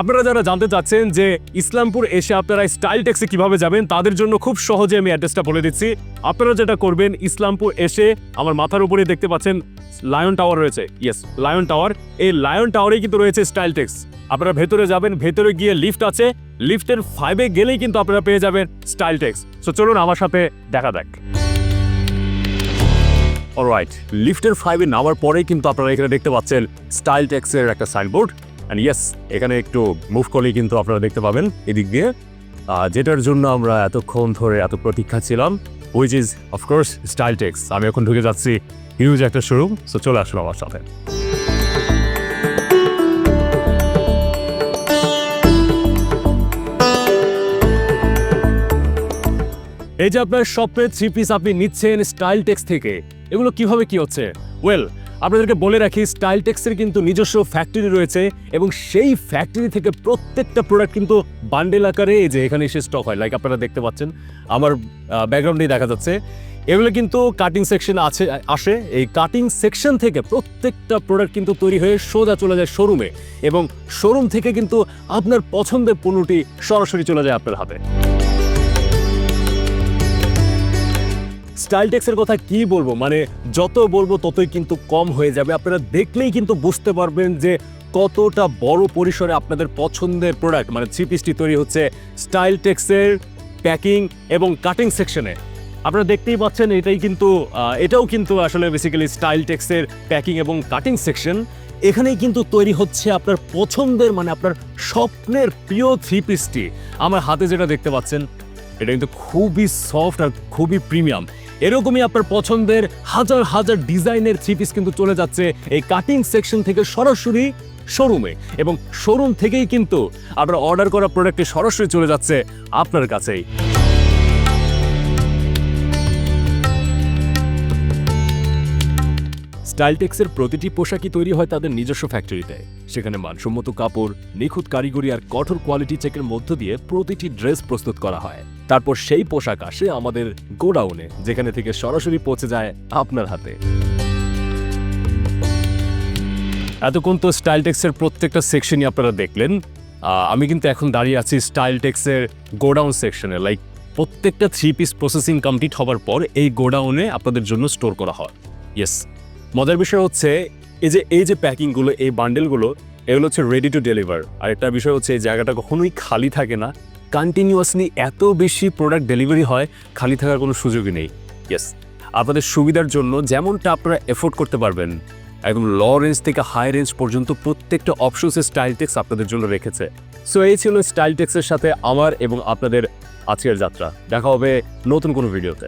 আপনারা যারা জানতে চাচ্ছেন যে ইসলামপুর এসে আপনারা স্টাইল ট্যাক্সি কীভাবে যাবেন, তাদের জন্য খুব সহজে আমি অ্যাড্রেসটা বলে দিচ্ছি। আপনারা যেটা করবেন, ইসলামপুর এসে আমার মাথার উপরে দেখতে পাচ্ছেন লায়ন টাওয়ার রয়েছে। Yes lion tower. এই লায়ন টাওয়ারেই কিন্তু রয়েছে স্টাইল ট্যাক্স। আপনারা ভেতরে যাবেন, ভেতরে গিয়ে লিফট আছে। লিফটের ফাইভে গেলেই কিন্তু আপনারা পেয়ে যাবেন স্টাইল ট্যাক্স। সো চলুন আমার সাথে দেখা যাক। অলরাইট লিফটের ফাইভে নামার পরেই কিন্তু আপনারা এখানে দেখতে পাচ্ছেন স্টাইল ট্যাক্সের একটা সাইনবোর্ড অ্যান্ড ইয়েস এখানে একটু মুভ করলেই কিন্তু আপনারা দেখতে পাবেন এদিক দিয়ে। যেটার জন্য আমরা এতক্ষণ ধরে এত প্রতীক্ষা ছিলাম which is of course Style Tex আমি এখন ঢুকে যাচ্ছি হিউজ একটা শোরুম সো চলে আসুন আমার সাথে। এই যে আপনার স্বপ্নের থ্রি পিস আপনি নিচ্ছেন স্টাইল টেক্স থেকে, এগুলো কীভাবে কি হচ্ছে? ওয়েল আপনাদেরকে বলে রাখি স্টাইল টেক্সের কিন্তু নিজস্ব ফ্যাক্টরি রয়েছে এবং সেই ফ্যাক্টরি থেকে প্রত্যেকটা প্রোডাক্ট কিন্তু বান্ডেল আকারে এই যে এখানে এসে স্টক হয়। লাইক আপনারা দেখতে পাচ্ছেন, আমার ব্যাকগ্রাউন্ডেই দেখা যাচ্ছে। এগুলো কিন্তু কাটিং সেকশন আছে, আসে। এই কাটিং সেকশন থেকে প্রত্যেকটা প্রোডাক্ট কিন্তু তৈরি হয়ে সোজা চলে যায় শোরুমে এবং শোরুম থেকে কিন্তু আপনার পছন্দের পণ্যটি সরাসরি চলে যায় আপনার হাতে। স্টাইল টেক্সের কথা কি বলব? মানে যত বলব ততই কিন্তু কম হয়ে যাবে। আপনারা দেখলেই কিন্তু বুঝতে পারবেন যে কতটা বড় পরিসরে আপনাদের পছন্দের প্রোডাক্ট মানে থ্রি পিসটি তৈরি হচ্ছে স্টাইল টেক্সের প্যাকিং এবং কাটিং সেকশনে আপনারা দেখতেই পাচ্ছেন এটাই কিন্তু এটাও কিন্তু আসলে বেসিক্যালি স্টাইল টেক্সের প্যাকিং এবং কাটিং সেকশন এখানেই কিন্তু তৈরি হচ্ছে আপনার পছন্দের মানে আপনার স্বপ্নের প্রিয় থ্রি পিসটি আমার হাতে যেটা দেখতে পাচ্ছেন, এটা কিন্তু খুবই সফট আর খুবই প্রিমিয়াম এরকমই আপনার পছন্দের হাজার হাজার ডিজাইনের থ্রি পিস কিন্তু চলে যাচ্ছে এই কাটিং সেকশন থেকে সরাসরি শোরুমে এবং শোরুম থেকেই কিন্তু আপনার অর্ডার করা প্রোডাক্টটি সরাসরি চলে যাচ্ছে আপনার কাছেই। স্টাইলটেক্সের প্রতিটি পোশাকই তৈরি হয় তাদের নিজস্ব ফ্যাক্টরিতে সেখানে মানসম্মত কাপড়, নিখুঁত কারিগরি আর কঠোর কোয়ালিটি চেকের মধ্য দিয়ে প্রতিটি ড্রেস প্রস্তুত করা হয়। তারপর সেই পোশাক আসে আমাদের গোডাউনে, যেখানে থেকে সরাসরি পৌঁছে যায় আপনার হাতে। এতক্ষণ তো স্টাইলটেক্সের প্রত্যেকটা সেকশনই আপনারা দেখলেন। আমি কিন্তু এখন দাঁড়িয়ে আছি স্টাইলটেক্সের গোডাউন সেকশনে লাইক প্রত্যেকটা থ্রি পিস প্রসেসিং কমপ্লিট হওয়ার পর এই গোডাউনে আপনাদের জন্য স্টোর করা হয়। ইয়েস মজার বিষয় হচ্ছে, এই যে এই যে প্যাকিংগুলো, এই বান্ডেলগুলো, এগুলো হচ্ছে রেডি টু ডেলিভার আর একটা বিষয় হচ্ছে, এই জায়গাটা কখনোই খালি থাকে না। কন্টিনিউয়াসলি এত বেশি প্রোডাক্ট ডেলিভারি হয়, খালি থাকার কোনো সুযোগই নেই। ইয়েস আপনাদের সুবিধার জন্য যেমনটা আপনারা এফোর্ড করতে পারবেন, একদম ল রেঞ্জ থেকে হাই রেঞ্জ পর্যন্ত প্রত্যেকটা অপশনসে স্টাইল টেক্স আপনাদের জন্য রেখেছে। সো এই ছিল স্টাইল টেক্সের সাথে আমার এবং আপনাদের আজকের যাত্রা। দেখা হবে নতুন কোনো ভিডিওতে